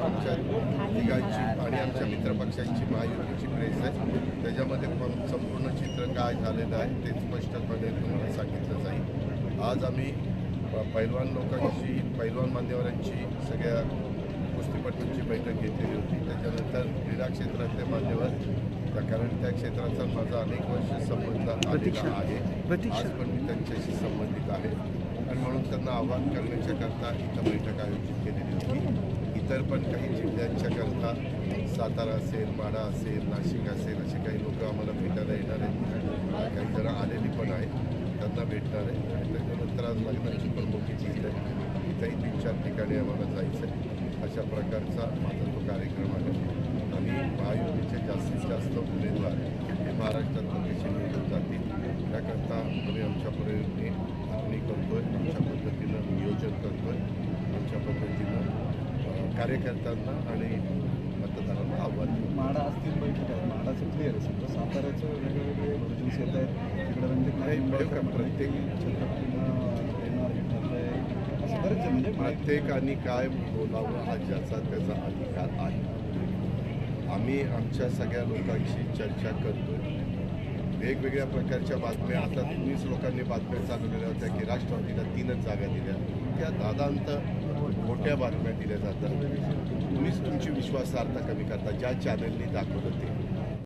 आमच्या तिघांची आणि आमच्या मित्रपक्षांची महायुतीची प्रेस आहे त्याच्यामध्ये पण संपूर्ण चित्र काय झालेलं आहे ते स्पष्टपणे तुम्हाला सांगितलं जाईल आज आम्ही पैलवान लोकांची पैलवान मान्यवरांची सगळ्या कुस्तीपटूंची बैठक घेतलेली होती त्याच्यानंतर क्रीडा क्षेत्रातले मान्यवर कारण त्या क्षेत्राचा माझा अनेक वर्ष संबंध आलेला आहे. आज पण मी त्यांच्याशी संबंधित आहे. आणि म्हणून त्यांना आव्हान करण्याच्या करता इथं बैठक आयोजित केलेली होती. इतर पण काही जिल्ह्यांच्या करता सातारा असेल माडा असेल नाशिक असेल असे काही लोक आम्हाला भेटायला येणार आहेत. काही जण आलेली पण आहेत. त्यांना भेटणार आहे आणि त्याच्यानंतर आज लग्नाची पण मोठी चीज आहे. इथंही तीन चार ठिकाणी आम्हाला जायचं आहे अशा प्रकारचा माझा तो कार्यक्रम आहे. आम्ही आमच्या परीने मागणी करतोय आमच्या पद्धतीनं नियोजन करतोय आमच्या पद्धतीनं कार्यकर्त्यांना आणि मतदारांना आव्हान. माडा असतील बैठक आहे माडाचं क्लिअर आहे. समजा साताऱ्याचं वेगवेगळे व्हर्जन्स येत आहेत. तिकडे म्हणजे प्रत्येक- छत्रपतीनं येणार हे ठरलंय. असं बरेच आहे म्हणजे प्रत्येकाने काय बोलावं हा ज्याचा त्याचा अधिकार आहे. आम्ही आमच्या सगळ्या लोकांशी चर्चा करतोय. वेगवेगळ्या प्रकारच्या बातम्या. आता तुम्हीच लोकांनी बातम्या चालवलेल्या होत्या की राष्ट्रवादीला तीनच जागा दिल्या. त्या दादांत मोठ्या बातम्या दिल्या जातात. तुम्हीच तुमची विश्वासार्हता कमी करता. ज्या चॅनलनी दाखवलं ते.